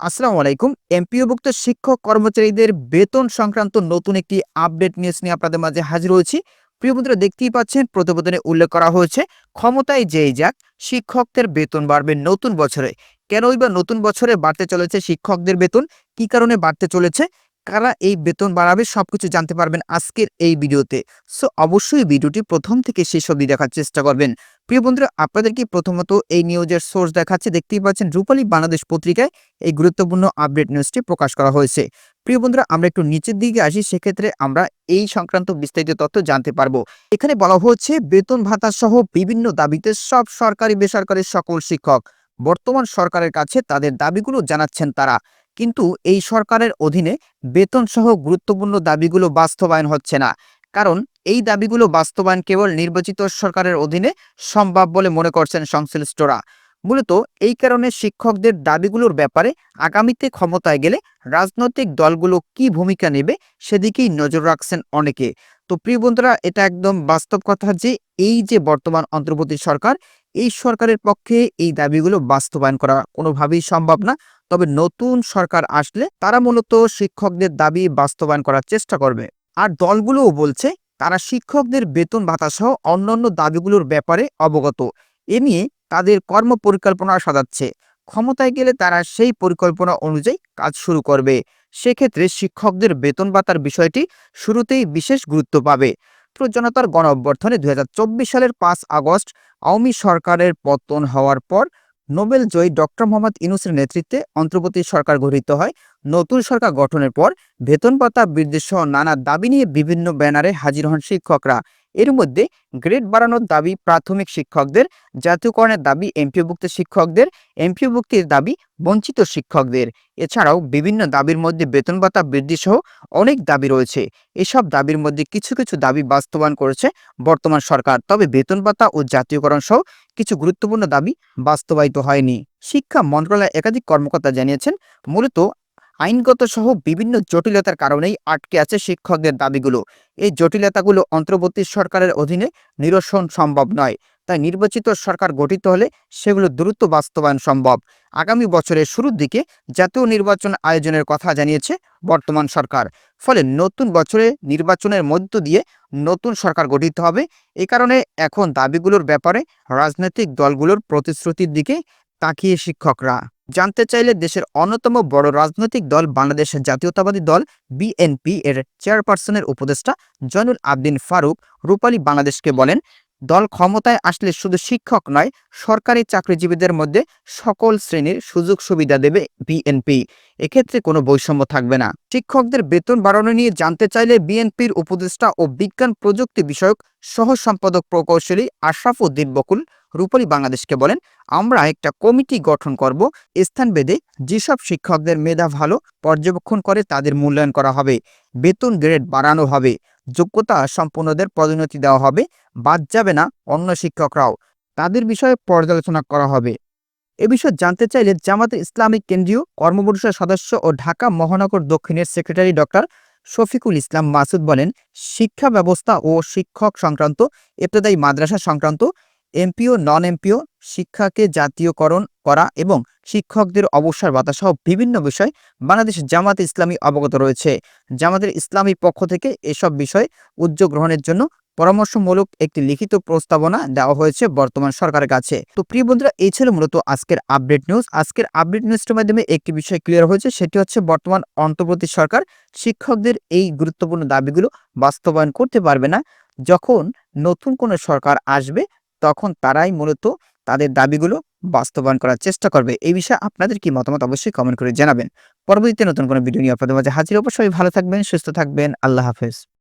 আসসালামু আলাইকুম। এমপিওভুক্ত শিক্ষক কর্মচারীদের বেতন সংক্রান্ত নতুন একটি আপডেট নিউজ নিয়ে আপনাদের মাঝে হাজির হয়েছি। প্রিয় বন্ধুরা, দেখতেই পাচ্ছেন, প্রতিবেদনে উল্লেখ করা হয়েছে, ক্ষমতায় যেই যাক, শিক্ষকদের বেতন বাড়বে নতুন বছরে। কেনই বা নতুন বছরে বাড়তে চলেছে শিক্ষকদের বেতন? কি কারণে বাড়তে চলেছে? কারা এই বেতন বাড়াবে সবকিছু জানতে পারবেন আজকের এই ভিডিওতে। সো অবশ্যই ভিডিওটি প্রথম থেকে শেষ অবধি দেখার চেষ্টা করবেন। প্রিয় বন্ধুরা, আপনাদেরকে প্রথমত এই নিউজের সোর্স দেখাচ্ছে। দেখতেই পাচ্ছেন রূপালী বাংলাদেশ পত্রিকায় এই গুরুত্বপূর্ণ আপডেট নিউজটি প্রকাশ করা হয়েছে। প্রিয় বন্ধুরা, আমরা একটু নিচের দিকে আসি, সেক্ষেত্রে আমরা এই সংক্রান্ত বিস্তারিত তথ্য জানতে পারব। এখানে বলা হচ্ছে, বেতন ভাতা সহ বিভিন্ন দাবিতে সব সরকারি বেসরকারি সকল শিক্ষক, বর্তমান সরকারের কাছে তাদের দাবিগুলো জানাচ্ছেন তারা। কিন্তু এই সরকারের অধীনে বেতন সহ গুরুত্বপূর্ণ দাবিগুলো বাস্তবায়ন হচ্ছে না। কারণ এই দাবিগুলো বাস্তবায়ন কেবল নির্বাচিত সরকারের অধীনে সম্ভব বলে মনে করছেন সংশ্লিষ্টরা। মূলত এই কারণে শিক্ষকদের দাবিগুলোর ব্যাপারে আগামীতে ক্ষমতায় গেলে রাজনৈতিক দলগুলো কি ভূমিকা নেবে সেদিকেই নজর রাখছেন অনেকে। তো প্রিয় বন্ধুরা, এটা একদম বাস্তব কথা যে এই যে বর্তমান অন্তর্বর্তী সরকার, এই সরকারের পক্ষে এই দাবিগুলো বাস্তবায়ন করা কোনোভাবেই সম্ভব না। তবে নতুন সরকার আসলে তারা মূলত শিক্ষকদের দাবি বাস্তবায়ন করার চেষ্টা করবে। আর দলগুলোও বলছে, তারা শিক্ষকদের বেতন ভাতা সহ অন্যান্য দাবিগুলোর ব্যাপারে অবগত। এ নিয়ে তাদের কর্ম পরিকল্পনা সাজাচ্ছে। ক্ষমতায় গেলে তারা সেই পরিকল্পনা অনুযায়ী কাজ শুরু করবে। সেক্ষেত্রে শিক্ষকদের বেতন ভাতার বিষয়টি শুরুতেই বিশেষ গুরুত্ব পাবে। জনতার গণ অভ্যর্থনে দুই সালের পাঁচ আগস্ট আওয়ামী সরকারের পতন হওয়ার পর নোবেল জয়ী ডক্টর মোহাম্মদ ইনুসের নেতৃত্বে অন্তর্বর্তী সরকার গঠিত হয়। নতুন সরকার গঠনের পর বেতন পাতা বৃদ্ধি সহ নানা দাবি নিয়ে বিভিন্ন ব্যানারে হাজির হন শিক্ষকরা। এর মধ্যে গ্রেড বাড়ানোর দাবি প্রাথমিক শিক্ষকদের, জাতীয়করণের দাবি এমপিওভুক্ত শিক্ষকদের, এমপিওভুক্তির দাবি বঞ্চিত শিক্ষকদের। এছাড়াও বিভিন্ন দাবির মধ্যে বেতন ভাতা বৃদ্ধি সহ অনেক দাবি রয়েছে। এসব দাবির মধ্যে কিছু কিছু দাবি বাস্তবায়ন করেছে বর্তমান সরকার। তবে বেতন ভাতা ও জাতীয়করণ সহ কিছু গুরুত্বপূর্ণ দাবি বাস্তবায়িত হয়নি। শিক্ষা মন্ত্রণালয় একাধিক কর্মকর্তা জানিয়েছেন, মূলত আইনগত সহ বিভিন্ন জটিলতার কারণেই আটকে আছে শিক্ষকদের দাবিগুলো। এই জটিলতাগুলো অন্তর্বর্তী সরকারের অধীনে নিরসন সম্ভব নয়। তাই নির্বাচিত সরকার গঠিত হলে সেগুলো দ্রুত বাস্তবায়ন সম্ভব। আগামী বছরের শুরুর দিকে জাতীয় নির্বাচন আয়োজনের কথা জানিয়েছে বর্তমান সরকার। ফলে নতুন বছরে নির্বাচনের মধ্য দিয়ে নতুন সরকার গঠিত হবে। এ কারণে এখন দাবিগুলোর ব্যাপারে রাজনৈতিক দলগুলোর প্রতিশ্রুতির দিকে তাকিয়ে শিক্ষকরা। জানতে চাইলে দেশের অন্যতম বড় রাজনৈতিক দল বাংলাদেশের জাতীয়তাবাদী দল বিএনপি এর চেয়ারপারসনের উপদেষ্টা জয়নুল আবদিন ফারুক রূপালী বাংলাদেশকে বলেন, দল ক্ষমতায় আসলে শুধু শিক্ষক নয়, সরকারি চাকরিজীবীদের মধ্যে সকল শ্রেণির সুযোগ সুবিধা দেবে বিএনপি এক্ষেত্রে কোনো বৈষম্য থাকবে না। শিক্ষকদের বেতন বাড়ানো নিয়ে জানতে চাইলে বিএনপির উপদেষ্টা ও বিজ্ঞান প্রযুক্তি বিষয়ক সহ সম্পাদক প্রকৌশলী আশরাফ উদ্দিন বকুল রূপালী বাংলাদেশকে বলেন, আমরা একটা কমিটি গঠন করব। স্থান বেদে যেসব শিক্ষকদের মেধা ভালো, পর্যবেক্ষণ করে তাদের মূল্যায়ন করা হবে। বেতন গ্রেড বাড়ানো হবে। যোগ্যতা সম্পূর্ণদের পদোন্নতি দেওয়া হবে। বাদ যাবে না অন্য শিক্ষকরাও। তাদের বিষয়ে পর্যালোচনা করা হবে। এ বিষয়ে জানতে চাইলে জামাতে ইসলামিক কেন্দ্রীয় কর্মপরিষদ সদস্য ও ঢাকা মহানগর দক্ষিণের সেক্রেটারি ডক্টর শফিকুল ইসলাম মাসুদ বলেন, শিক্ষা ব্যবস্থা ও শিক্ষক সংক্রান্ত, ইবতদায়ী মাদ্রাসা সংক্রান্ত এমপিও নন এমপিও শিক্ষাকে জাতীয়করণ করা এবং শিক্ষকদের অবসর ভাতা সহ বিভিন্ন বিষয় বাংলাদেশ জামাত ইসলামী অবগত রয়েছে। জামাতের ইসলামী পক্ষ থেকে এসব বিষয়ে উদ্যোগ গ্রহণের জন্য পরামর্শমূলক একটি লিখিত প্রস্তাবনা দেওয়া হয়েছে বর্তমান সরকারের কাছে। তো প্রিয় বন্ধুরা, এই ছিল মূলত আজকের আপডেট নিউজ। আজকের আপডেট নিউজটির মাধ্যমে একটি বিষয় ক্লিয়ার হয়েছে, সেটি হচ্ছে বর্তমান অন্তর্বর্তী সরকার শিক্ষকদের এই গুরুত্বপূর্ণ দাবিগুলো বাস্তবায়ন করতে পারবে না। যখন নতুন কোনো সরকার আসবে তখন তারাই মূলত তাদের দাবিগুলো বাস্তবায়ন করার চেষ্টা করবে। এই বিষয়ে আপনাদের কি মতামত অবশ্যই কমেন্ট করে জানাবেন। পরবর্তীতে নতুন কোনো ভিডিও নিয়ে আপনাদের মাঝে হাজির অবশ্যই ভালো থাকবেন, সুস্থ থাকবেন। আল্লাহ হাফেজ।